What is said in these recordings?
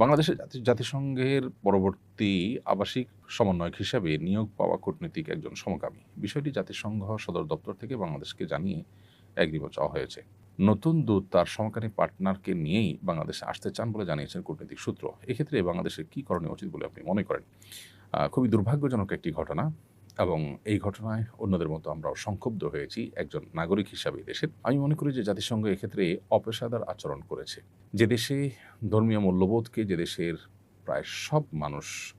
বাংলাদেশের জাতিসংঘের পরবর্তী আবাসিক সমন্বয়ক হিসাবে নিয়োগ পাওয়া কূটনীতিক একজন সমকামী। বিষয়টি জাতিসংঘ সদর দপ্তর থেকে বাংলাদেশকে জানিয়ে এগ্রিমেন্ট চাওয়া হয়েছে। নতুন দূত তার সমকামী পার্টনারকে নিয়েই বাংলাদেশে আসতে চান বলে জানিয়েছেন কূটনৈতিক সূত্র। এক্ষেত্রে বাংলাদেশের কী করণীয় উচিত বলে আপনি মনে করেন? খুবই দুর্ভাগ্যজনক একটি ঘটনা এবং এই ঘটনায় অন্যদের মতো আমরাও সংক্ষুব্ধ হয়েছি একজন নাগরিক হিসাবে দেশের। আমি মনে করি যে জাতিসংঘ এক্ষেত্রে অপেশাদার আচরণ করেছে। যে দেশে ধর্মীয় মূল্যবোধকে যে দেশের প্রায় সব মানুষ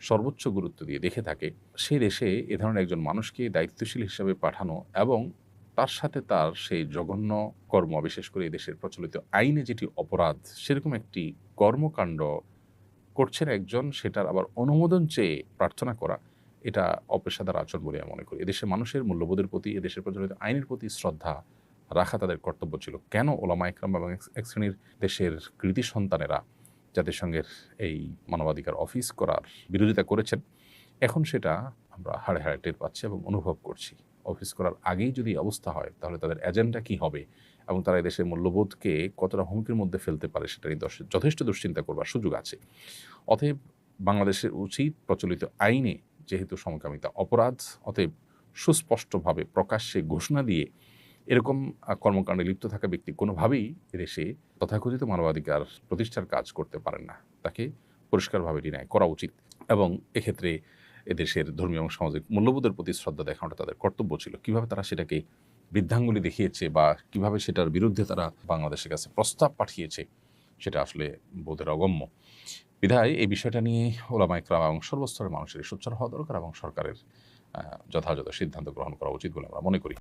সর্বোচ্চ গুরুত্ব দিয়ে দেখে থাকে সে দেশে এ ধরনের একজন মানুষকে দায়িত্বশীল হিসাবে পাঠানো এবং তার সাথে তার সেই জঘন্য কর্ম, বিশেষ করে দেশের প্রচলিত আইনে যেটি অপরাধ, সেরকম একটি কর্মকাণ্ড করছেন একজন, সেটার আবার অনুমোদন চেয়ে প্রার্থনা করা, এটা অপেশাদার আচরণ বলে আমি মনে করি। এদেশের মানুষের মূল্যবোধের প্রতি এদেশের প্রচলিত আইনের প্রতি শ্রদ্ধা রাখা তাদের কর্তব্য ছিল। কেন ওলামা একরাম এবং এক- শ্রেণির দেশের কৃতি সন্তানেরা জাতিসংঘের এই মানবাধিকার অফিস করার বিরোধিতা করেছেন, এখন সেটা আমরা হাড়ে হাড়ে টের পাচ্ছি এবং অনুভব করছি। অফিস করার আগেই যদি অবস্থা হয়, তাহলে তাদের এজেন্ডা কি হবে এবং তারা দেশের মূল্যবোধকে কতটা হুমকির মধ্যে ফেলতে পারে সেটা নিয়ে যথেষ্ট দুশ্চিন্তা করবার সুযোগ আছে। অতএব বাংলাদেশের উচিত প্রচলিত আইনে যেহেতু সমকামিতা অপরাধ, অতএব সুস্পষ্টভাবে প্রকাশ্যে ঘোষণা দিয়ে এরকম কর্মকাণ্ডে লিপ্ত থাকা ব্যক্তি কোনোভাবেই এদেশে তথাকথিত মানবাধিকার প্রতিষ্ঠার কাজ করতে পারেন না। তাকে পরিষ্কারভাবে ডিনায় করা উচিত এবং এক্ষেত্রে এদেশের ধর্মীয় এবং সামাজিক মূল্যবোধের প্রতি শ্রদ্ধা দেখানোটা তাদের কর্তব্য ছিল। কীভাবে তারা সেটাকে বৃদ্ধাঙ্গুলি দেখিয়েছে বা কীভাবে সেটার বিরুদ্ধে তারা বাংলাদেশের কাছে প্রস্তাব পাঠিয়েছে, সেটা আসলে বোধের অগম্য। বিধায় এই বিষয়টা নিয়ে ওলামা ইকরাম এবং সর্বস্তরের মানুষের সোচ্চার হওয়া দরকার এবং সরকারের যথাযথ সিদ্ধান্ত গ্রহণ করা উচিত বলে আমরা মনে করি।